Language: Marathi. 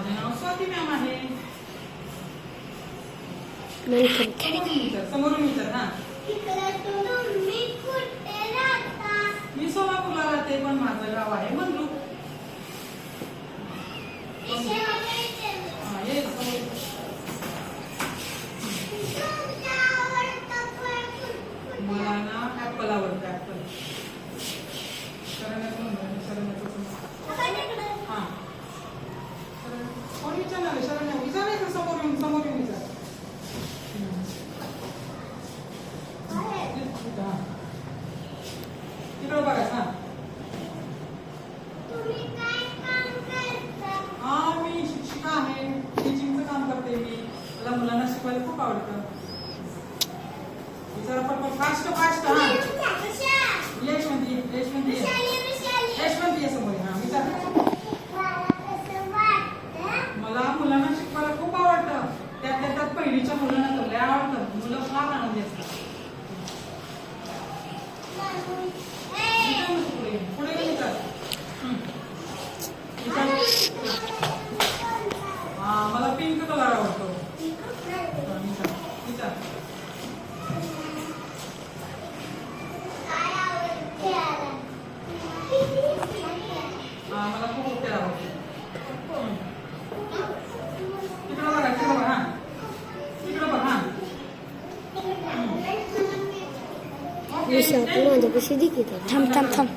माझे नाव स्वाती मॅम आहे. समोरून विचार हा. मी सोलापूरला राहते पण माझं गाव आहे मंगळूर कोण विचारणार आहे? शरण्या विचारायचं समोर येऊन समोर येऊन विचार हम्म. आहे. हा. हा मी शिक्षिका आहे टीचिंगचं काम करते मी मला मुलांना शिकवायला खूप आवडतं विचारा पटपट फास्ट फास्ट हा कशा? यशवंती यशवंती ये. विशाली, विशाली. यशवंती ये समोर ये. हा विचार मला कसं वाटतं? मला मुलांना शिकवायला खूप आवडतं पिढीच्या मुलांना तर लय आवडतं मुलं फार आनंदी असतात. पुढे हा मला पिंक कलर आवडतो. मला खूप उपचार आवडतो. Neyse aklıma da bir şey değil ki. Tamam tamam tamam.